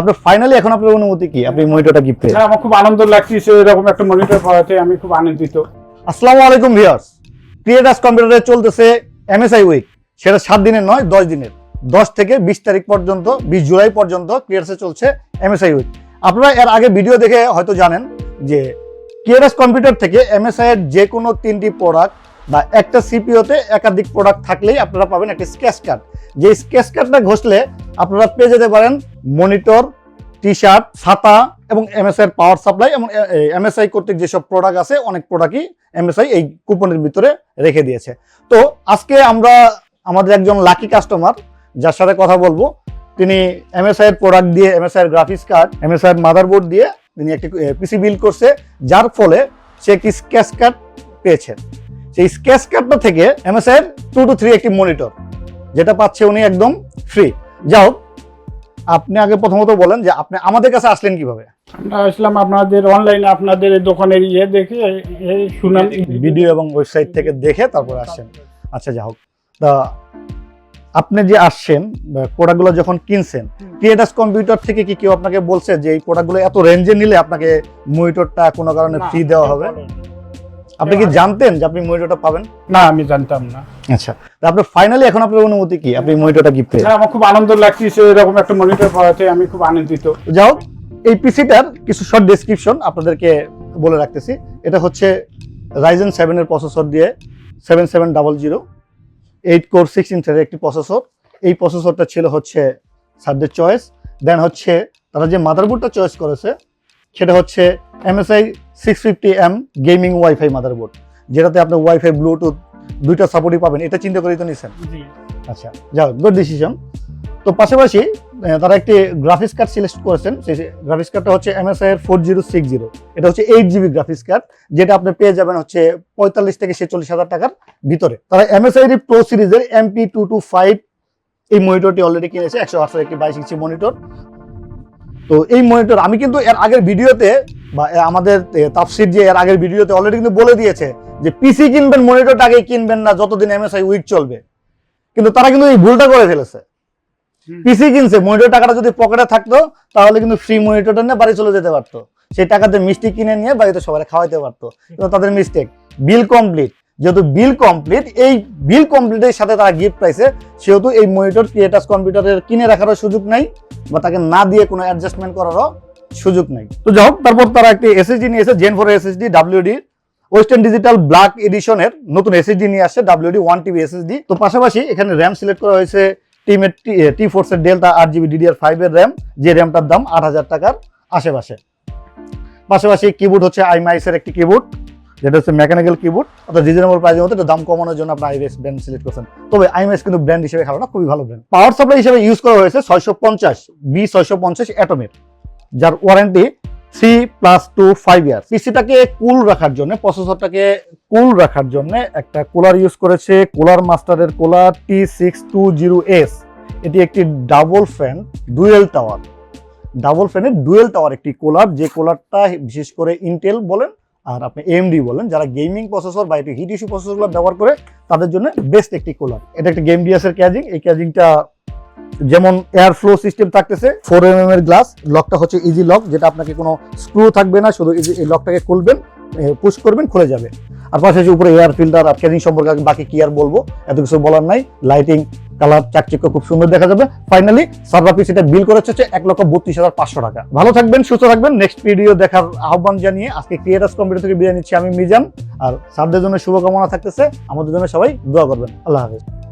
আপনি ফাইনালি এখন আপনার অনুমতি কি? আপনি মনিটরটা গিফট পেয়ে। আমার খুব আনন্দ লাগছে এরকম একটা মনিটর পাওয়াতে আমি খুব আনন্দিত। আসসালামু আলাইকুম ভিউয়ার্স ক্রিয়েটার্স কম্পিউটারে চলতেছে এমএসআই উইক সেটা সাত দিনের নয় দশ দিনের। দশ থেকে বিশ তারিখ পর্যন্ত বিশ জুলাই পর্যন্ত ক্রিয়েটার্সে চলছে এমএসআই উইক আপনারা এর আগে ভিডিও দেখে হয়তো জানেন যে ক্রিয়েটার্স কম্পিউটার থেকে এমএসআই এর যে কোনো তিনটি প্রোডাক্ট বা একটা সিপিওতে একাধিক প্রোডাক্ট থাকলেই আপনারা পাবেন একটি স্কেচ কার্ড যে স্কেচ কার্ডটা ঘষলে আপনারা পেয়ে যেতে পারেন মনিটর টি শার্ট ছাতা এবং এমএসআই পাওয়ার সাপ্লাই এবং এমএসআই কর্তৃক যেসব প্রোডাক্ট আছে, অনেক প্রোডাক্টই এমএসআই এই কুপনের ভিতরে রেখে দিয়েছে। তো আজকে আমরা আমাদের একজন লাকি কাস্টমার যার সাথে কথা বলব, তিনি এমএসআই এর প্রোডাক্ট দিয়ে এমএসআই এর গ্রাফিক্স কার্ড এমএসআই এর মাদারবোর্ড দিয়ে তিনি একটি পিসি বিল করছে, যার ফলে সে একটি স্কেচ কার্ড পেয়েছেন সেই স্কেচ কার্ডটা থেকে এমএসআই এর টু টু থ্রি একটি মনিটর যেটা পাচ্ছে উনি একদম ফ্রি যাও। আপনি আগে প্রথমত বলেন যে আপনি আমাদের কাছে আসলেন কীভাবে? আমরা আসলাম আপনাদের অনলাইনে আপনাদের এই দোকানের ইয়ে দেখে এই শুনাম ভিডিও এবং ওয়েবসাইট থেকে দেখে তারপর আসছেন আচ্ছা যা হোক। তা আপনি যে আসছেন প্রোডাক্টগুলো যখন কিনছেন ক্রিয়েটার্স কম্পিউটার থেকে কি কেউ আপনাকে বলছে যে এই প্রোডাক্টগুলো এত রেঞ্জে নিলে আপনাকে মনিটরটা কোনো কারণে ফ্রি দেওয়া হবে? আপনি কি জানতেন যে আপনি মনিটরটা পাবেন? না আমি জানতাম না। আচ্ছা তা আপনি ফাইনালি এখন আপনার অনুমতি কি? আপনি মনিটরটা গিফট পেয়ে? আমার খুব আনন্দ লাগছে এরকম একটা মনিটর পাওয়াতে আমি খুব আনন্দিত। হোক এই পিসিটার কিছু শর্ট ডেসক্রিপশন আপনাদেরকে বলে রাখতেছি। এটা হচ্ছে রাইজেন সেভেনের প্রসেসর দিয়ে seven seven double zero eight core six ইঞ্চের একটি প্রসেসর এই প্রসেসরটা ছিল হচ্ছে সারদের চয়েস দেন হচ্ছে তারা যে মাদারবোর্ডটা চয়েস করেছে সেটা হচ্ছে MSI six fifty M gaming WiFi motherboard যেটাতে আপনি ওয়াইফাই ব্লুটুথ দুইটা সাপোর্টই পাবেন। এটা চিন্তা করেই তো নিছেন? আচ্ছা যাও গুড ডিসিশন তো পাশাপাশি তারা একটি গ্রাফিক্স কার্ড সিলেক্ট করেছেন। সেই গ্রাফিক্স কার্ডটা হচ্ছে এমএসআই এর ফোর জিরো সিক্স জিরো এটা হচ্ছে এইট জিবি গ্রাফিক্স কার্ড যেটা আপনি পেয়ে যাবেন হচ্ছে পঁয়তাল্লিশ থেকে ছেচল্লিশ হাজার টাকার ভিতরে। তারা এমএসআই এর প্রো সিরিজের এমপি টু টু ফাইভ এই মনিটরটি অলরেডি কিনেছে একশো আটশো একটি বাইশ ইঞ্চি মনিটর তো এই মনিটর আমি কিন্তু এর আগের ভিডিওতে বা আমাদের তাফসির যে এর আগের ভিডিওতে অলরেডি কিন্তু বলে দিয়েছে যে পিসি কিনবেন মনিটরটা আগে কিনবেন না যতদিন এমএসআই উইক চলবে। কিন্তু তারা কিন্তু এই ভুলটা করে ফেলেছে। পিসি কিনছে মনিটর টাকাটা যদি পকেটে থাকতো তাহলে কিন্তু ফ্রি মনিটরটা নিয়ে বাড়ি চলে যেতে পারতো। সেই টাকাতে মিষ্টি কিনে নিয়ে বাড়িতে সবাই খাওয়াইতে পারতো। কিন্তু তাদের মিস্টেক বিল কমপ্লিট যেহেতু বিল কমপ্লিট এই বিল কমপ্লিটের সাথে তারা গিফট পাইছে, সেহেতু এই মনিটর ক্রিয়েটার্স কম্পিউটারের কিনে রাখারও সুযোগ নাই বা তাকে না দিয়ে কোনো অ্যাডজাস্টমেন্ট করারও সুযোগ নাই। তো যাই হোক, তারপর তারা একটি এসএসডি নিয়েছে gen four SSD WD Western Digital black এডিশনের নতুন এসএসডি নিয়ে আসছে ডাব্লিউডি ওয়ান টিবি এসএসডি তো পাশাপাশি এখানে র্যাম সিলেক্ট করা হয়েছে টিমের টি ফোর্সের ডেল্টা আট জিবি ডিডিআর ফাইভ এর র্যাম যে র্যামটার দাম আট হাজার টাকার আশেপাশে। পাশাপাশি কিবোর্ড হচ্ছে আইমাইসের একটি কিবোর্ড যেটা হচ্ছে মেকানিক্যাল কিবোর্ড অর্থাৎ রিজনেবল প্রাইসের মধ্যে, একটু দাম কমানোর জন্য আপনি আইএস ব্র্যান্ড সিলেক্ট করছেন। তবে আইমাইস কিন্তু ব্র্যান্ড হিসেবে না খুবই ভালো ব্র্যান্ড পাওয়ার সাপ্লাই হিসেবে ইউজ করা হয়েছে ছয়শো পঞ্চাশ বি ছয়শো পঞ্চাশ অ্যাটমের যার warranty three plus two five year পিসিটাকে cool রাখার জন্য প্রসেসরটাকে কুল রাখার জন্য একটা কুলার ইউজ করেছে কুলার মাস্টারের cooler T six two zero S এটি একটি double fan dual tower double ফ্যানের ডুয়েল টাওয়ার একটি কুলার যে কুলারটা বিশেষ করে ইন্টেল বলেন আর আপনি এমডি বলেন, যারা গেমিং প্রসেসর বা একটু হিট ইস্যু প্রসেসরগুলো ব্যবহার করে, তাদের জন্য বেস্ট একটি কুলার এটা একটা গেম ডিএসের ক্যাজিং এই ক্যাজিংটা যেমন এয়ার ফ্লো সিস্টেম থাকতেছে ফোর এম এর গ্লাস লকটা হচ্ছে ইজি লক যেটা আপনাকে কোনো স্ক্রু থাকবে না, শুধু easy- এই লকটাকে খুলবেন পুশ করবেন, খুলে যাবে। আর পাশাপাশি উপরে এয়ার ফিল্টার আর ক্যারিং সম্পর্কে বাকি কি আর বলব, এত কিছু বলার নাই লাইটিং কালার, চাকচিক্য খুব সুন্দর দেখা যাবে। ফাইনালি সার্ভার পিসিটা বিল করেছে হচ্ছে এক লক্ষ বত্রিশ হাজার পাঁচশো টাকা। ভালো থাকবেন, সুস্থ থাকবেন। নেক্সট ভিডিও দেখার আহ্বান জানিয়ে আজকে ক্রিয়েটার্স কম্পিউটার থেকে বিদায় নিচ্ছি আমি মিজান। আর সারদের জন্য শুভকামনা থাকতেছে। আমাদের জন্য সবাই দোয়া করবেন। আল্লাহ হাফেজ।